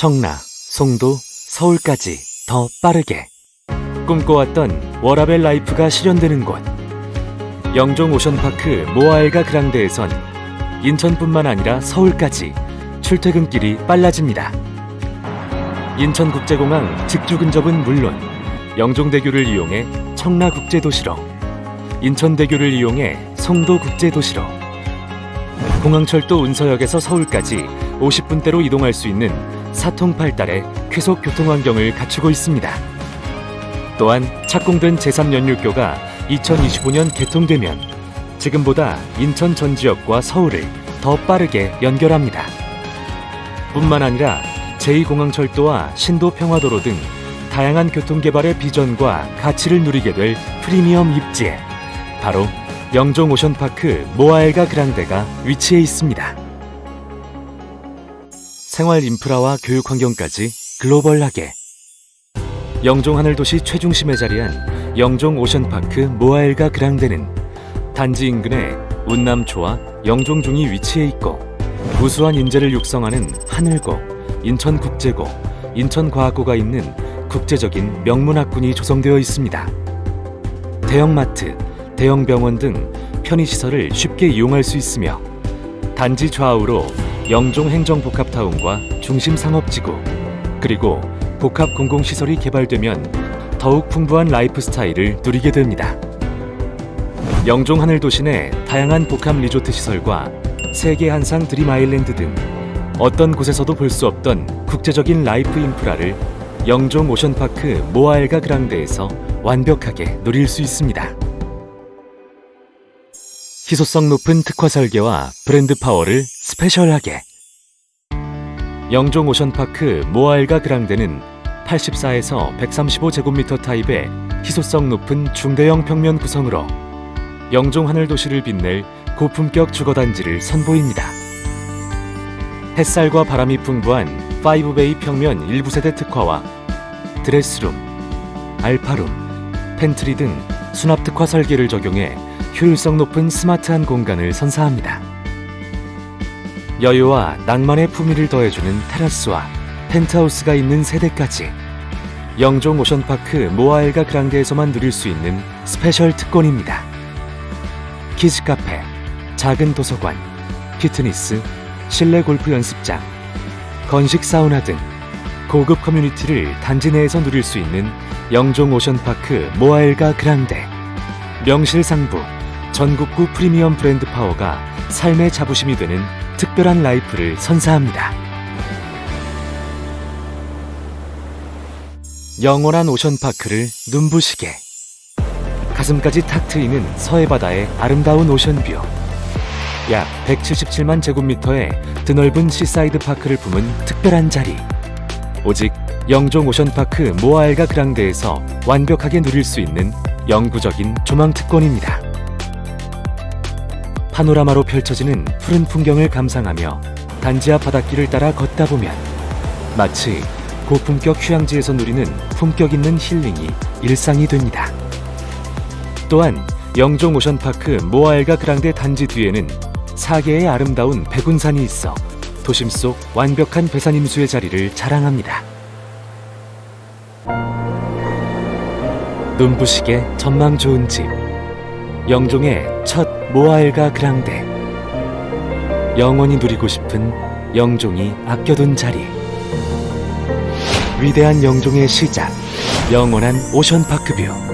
청라, 송도, 서울까지 더 빠르게 꿈꿔왔던 워라벨 라이프가 실현되는 곳 영종 오션파크 모아엘가 그랑데에선 인천뿐만 아니라 서울까지 출퇴근길이 빨라집니다. 인천국제공항 직주 근접은 물론 영종대교를 이용해 청라국제도시로 인천대교를 이용해 송도국제도시로 공항철도 운서역에서 서울까지 50분대로 이동할 수 있는 사통팔달의 쾌속 교통 환경을 갖추고 있습니다. 또한 착공된 제3연륙교가 2025년 개통되면 지금보다 인천 전 지역과 서울을 더 빠르게 연결합니다. 뿐만 아니라 제2공항철도와 신도평화도로 등 다양한 교통개발의 비전과 가치를 누리게 될 프리미엄 입지에 바로 영종 오션파크 모아엘가 그랑데가 위치해 있습니다. 생활 인프라와 교육 환경까지 글로벌하게 영종 하늘도시 최중심에 자리한 영종 오션파크 모아엘가 그랑데는 단지 인근에 운남초와 영종중이 위치해 있고 우수한 인재를 육성하는 하늘고, 인천국제고, 인천과학고가 있는 국제적인 명문학군이 조성되어 있습니다. 대형마트, 대형병원 등 편의시설을 쉽게 이용할 수 있으며 단지 좌우로 영종 행정복합타운과 중심상업지구 그리고 복합 공공시설이 개발되면 더욱 풍부한 라이프 스타일을 누리게 됩니다. 영종 하늘 도시 내 다양한 복합 리조트 시설과 세계 한상 드림 아일랜드 등 어떤 곳에서도 볼 수 없던 국제적인 라이프 인프라를 영종 오션파크 모아엘가 그랑데에서 완벽하게 누릴 수 있습니다. 희소성 높은 특화 설계와 브랜드 파워를 스페셜하게 영종 오션파크 모아엘가 그랑데는 84에서 135제곱미터 타입의 희소성 높은 중대형 평면 구성으로 영종 하늘 도시를 빛낼 고품격 주거단지를 선보입니다. 햇살과 바람이 풍부한 5베이 평면 일부 세대 특화와 드레스룸, 알파룸, 팬트리 등 수납 특화 설계를 적용해 효율성 높은 스마트한 공간을 선사합니다. 여유와 낭만의 품위를 더해주는 테라스와 펜트하우스가 있는 세대까지 영종 오션파크 모아엘가 그랑데에서만 누릴 수 있는 스페셜 특권입니다. 키즈 카페, 작은 도서관, 피트니스, 실내 골프 연습장, 건식 사우나 등 고급 커뮤니티를 단지 내에서 누릴 수 있는 영종 오션파크 모아엘가 그랑데 명실상부 전국구 프리미엄 브랜드 파워가 삶의 자부심이 되는 특별한 라이프를 선사합니다. 영원한 오션파크를 눈부시게 가슴까지 탁 트이는 서해바다의 아름다운 오션뷰 약 177만 제곱미터의 드넓은 시사이드 파크를 품은 특별한 자리 오직 영종 오션파크 모아엘가 그랑데에서 완벽하게 누릴 수 있는 영구적인 조망 특권입니다. 파노라마로 펼쳐지는 푸른 풍경을 감상하며 단지 앞 바닷길을 따라 걷다 보면 마치 고품격 휴양지에서 누리는 품격 있는 힐링이 일상이 됩니다. 또한 영종 오션파크 모아엘가 그랑데 단지 뒤에는 4개의 아름다운 백운산이 있어 도심 속 완벽한 배산 임수의 자리를 자랑합니다. 눈부시게 전망 좋은 집 영종의 첫 모아엘가 그랑데 영원히 누리고 싶은 영종이 아껴둔 자리. 위대한 영종의 시작 영원한 오션파크뷰